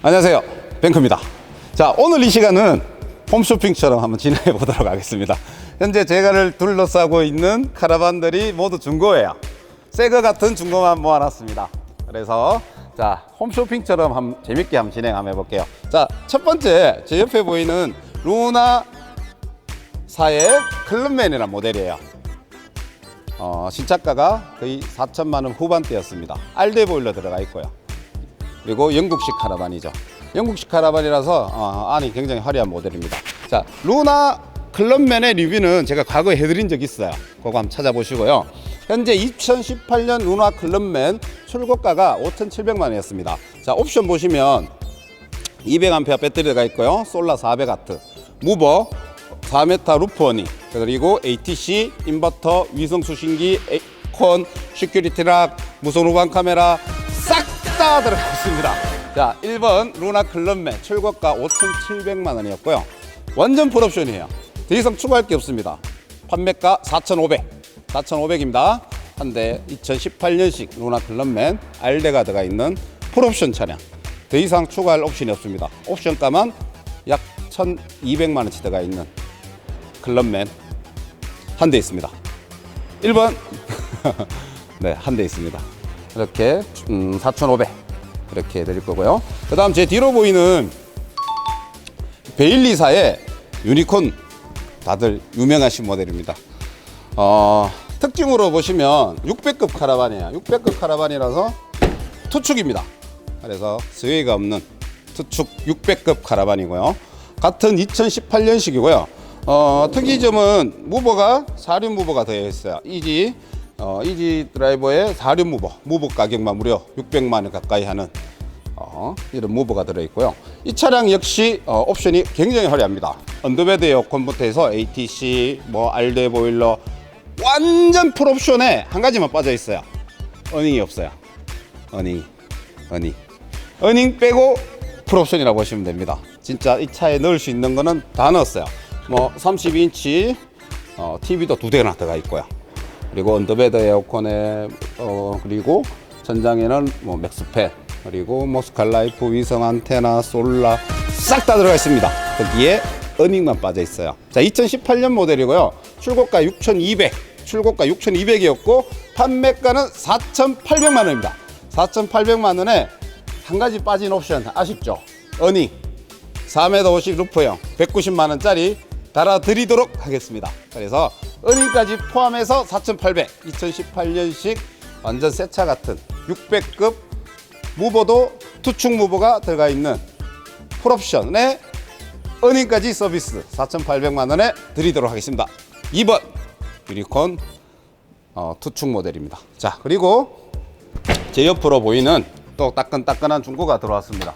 안녕하세요. 뱅크입니다. 자, 오늘 이 시간은 홈쇼핑처럼 한번 진행해 보도록 하겠습니다. 현재 제가를 둘러싸고 있는 카라반들이 모두 중고예요. 새거 같은 중고만 모아놨습니다. 그래서 자, 홈쇼핑처럼 한번 재밌게 한번 진행 한번 해볼게요. 자, 첫 번째 제 옆에 보이는 루나 사의 클럽맨이라는 모델이에요. 어, 신차가가 거의 4천만 원 후반대였습니다. 알데 보일러 들어가 있고요. 그리고 영국식 카라반이죠. 영국식 카라반이라서 어, 안이 굉장히 화려한 모델입니다. 자, 루나 클럽맨의 리뷰는 제가 과거에 해드린 적 있어요. 그거 한번 찾아보시고요. 현재 2018년 루나 클럽맨 출고가가 5,700만 원이었습니다. 자, 옵션 보시면 200A 배터리가 있고요. 솔라 400W, 무버, 4m 루프 어닝, 그리고 ATC, 인버터, 위성 수신기, 에이콘, 시큐리티 락, 무선 후방 카메라 싹 다 들어가 있습니다. 자, 1번 루나 클럽맨 출고가 5,700만 원이었고요. 완전 풀옵션이에요. 더 이상 추가할 게 없습니다. 판매가 4,500, 4,500입니다. 한대 2018년식 루나 클럽맨 알데가 들어가 있는 풀옵션 차량. 더 이상 추가할 옵션이 없습니다. 옵션가만 약 1,200만 원치 들어가 있는 클럽맨 한 대 있습니다. 1번 네, 한 대 있습니다. 이렇게 음, 4,500 이렇게 드릴 거고요. 그 다음 제 뒤로 보이는 베일리사의 유니콘 다들 유명하신 모델입니다. 어, 특징으로 보시면 600급 카라반이에요. 600급 카라반이라서 투축입니다. 그래서 스웨이가 없는 투축 600급 카라반이고요. 같은 2018년식이고요. 어, 특이점은 무버가 사륜 무버가 되어 있어요. 이지 어, 이지 드라이버에 사륜 무버, 무버 가격만 무려 600만 원 가까이 하는 어, 이런 무버가 들어있고요. 이 차량 역시 어, 옵션이 굉장히 화려합니다. 언더베드 에어컨부터 해서 ATC, 뭐 알데 보일러 완전 풀옵션에 한 가지만 빠져 있어요. 어닝이 없어요. 어닝, 어닝, 어닝 빼고 풀옵션이라고 보시면 됩니다. 진짜 이 차에 넣을 수 있는 거는 다 넣었어요. 뭐 32인치 어, TV도 두 대나 들어가 있고요. 그리고 언더베드 에어컨에 어, 그리고 전장에는 뭐 맥스팬 그리고 뭐 스칼라이프 위성 안테나 솔라 싹 다 들어가 있습니다. 거기에 어닝만 빠져 있어요. 자, 2018년 모델이고요. 출고가 6,200, 출고가 6,200이었고 판매가는 4,800만 원입니다. 4,800만 원에 한 가지 빠진 옵션 아쉽죠? 어닝 4m 50 루프형 190만 원짜리 달아드리도록 하겠습니다. 그래서 은행까지 포함해서 4,800 2018년식 완전 새 차 같은 600급 무버도 투축 무버가 들어가 있는 풀옵션에 은행까지 서비스 4,800만 원에 드리도록 하겠습니다. 2번 유니콘 어, 투축 모델입니다. 자 그리고 제 옆으로 보이는 또 따끈따끈한 중고가 들어왔습니다.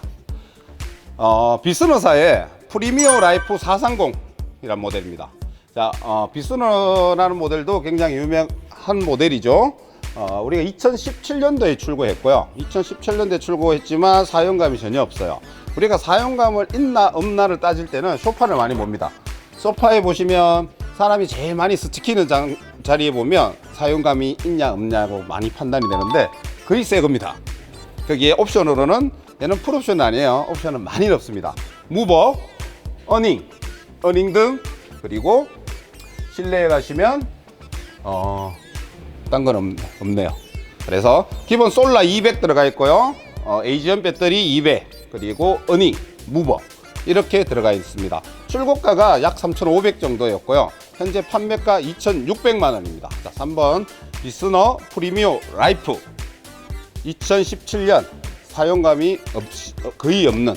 어, 비스너사의 프리미어 라이프 430이란 모델입니다. 자, 어, 비스너라는 모델도 굉장히 유명한 모델이죠. 어, 우리가 2017년도에 출고했고요. 2017년도에 출고했지만 사용감이 전혀 없어요. 우리가 사용감을 있나 없나를 따질 때는 소파를 많이 봅니다. 소파에 보시면 사람이 제일 많이 스치키는 장, 자리에 보면 사용감이 있냐 없냐고 많이 판단이 되는데 거의 새 겁니다. 거기에 옵션으로는 얘는 풀옵션 아니에요. 옵션은 많이 넣습니다. 무버, 어닝, 어닝 등 그리고 실내에 가시면 어, 딴 건 없네요. 그래서 기본 솔라 200 들어가 있고요. 어, 에이지언 배터리 200 그리고 어닝, 무버 이렇게 들어가 있습니다. 출고가가 약 3,500 정도였고요. 현재 판매가 2,600만 원입니다. 자, 3번 비스너 프리미오 라이프 2017년 사용감이 없, 어, 거의 없는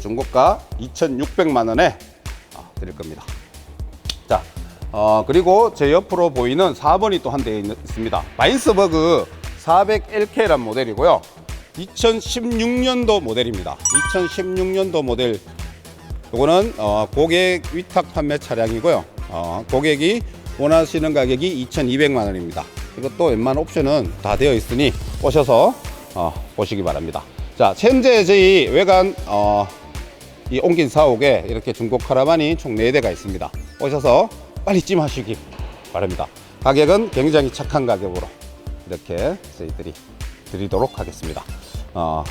중고가 2,600만 원에 어, 드릴 겁니다. 자, 어, 그리고 제 옆으로 보이는 4번이 또 한 대 있습니다. 마인스버그 400LK란 모델이고요. 2016년도 모델입니다. 2016년도 모델. 요거는 어, 고객 위탁 판매 차량이고요. 어, 고객이 원하시는 가격이 2,200만 원입니다. 이것도 웬만한 옵션은 다 되어 있으니 오셔서 어, 보시기 바랍니다. 자, 현재 저희 외관 어, 이 옮긴 사옥에 이렇게 중고 카라반이 총 4대가 있습니다. 오셔서 빨리 찜하시기 바랍니다. 가격은 굉장히 착한 가격으로 이렇게 저희들이 드리도록 하겠습니다. 어,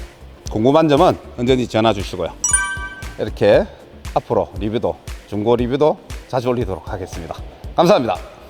궁금한 점은 언제든지 전화 주시고요. 이렇게 앞으로 리뷰도 중고 리뷰도 자주 올리도록 하겠습니다. 감사합니다.